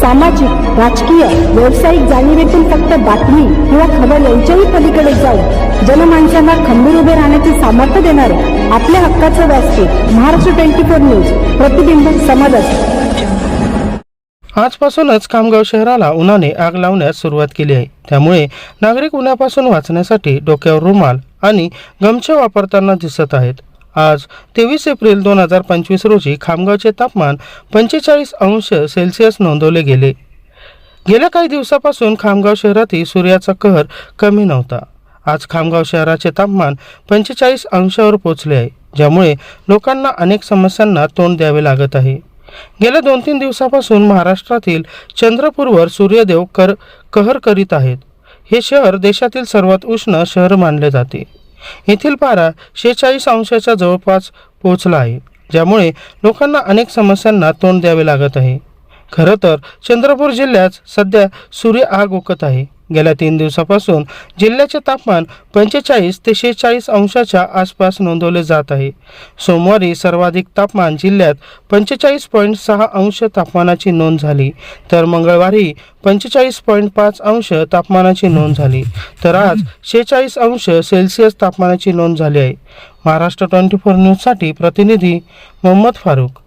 सामाजिक राजकीय व्यावसायिक जाणीवेतून फक्त बातमी किंवा खबर यांच्याही पलीकडे जाऊन जनमानसांना खंबीर उभे राहण्याचे सामर्थ्य देणारे आपल्या हक्काचं व्यासपीठ महाराष्ट्र ट्वेंटी फोर न्यूज प्रतिबिंब समाजात आजपासूनच खामगाव शहराला उन्हाने आग लावण्यास सुरुवात केली आहे. त्यामुळे नागरिक उन्हापासून वाचण्यासाठी डोक्यावर रुमाल आणि गमछे वापरताना दिसत आहेत. आज तेवीस एप्रिल दोन हजार पंचवीस रोजी खामगावचे तापमान पंचेचाळीस अंश सेल्सिअस नोंदवले गेले. गेल्या काही दिवसापासून खामगाव शहरातील सूर्याचा कहर कमी नव्हता. आज खामगाव शहराचे तापमान पंचेचाळीस अंशावर पोहोचले आहे ज्यामुळे लोकांना अनेक समस्यांना तोंड द्यावे लागत आहे. गेल्या दोन तीन दिवसापासून महाराष्ट्रातील चंद्रपूरवर सूर्यदेव कर कहर करीत आहेत. हे शहर देशातील सर्वात उष्ण शहर मानले जाते. येथील पारा शेहेचाळीस अंशाच्या जवळपास पोहोचला आहे ज्यामुळे लोकांना अनेक समस्यांना तोंड द्यावे लागत आहे. खरं तर चंद्रपूर जिल्ह्यात सध्या सूर्य आग ओकत आहे. गेल्या तीन दिवसापासून जिल्ह्याचे तापमान पंचेचाळीस ते शेहेचाळीस अंशाच्या आसपास नोंदवले जात आहे. सोमवारी सर्वाधिक तापमान जिल्ह्यात पंचेचाळीस पॉईंट सहा अंश तापमानाची नोंद झाली तर मंगळवारी पंचेचाळीस पॉईंट पाच अंश तापमानाची नोंद झाली तर आज शेहेचाळीस अंश सेल्सिअस तापमानाची नोंद झाली आहे. महाराष्ट्र ट्वेंटी फोर न्यूजसाठी प्रतिनिधी मोहम्मद फारूक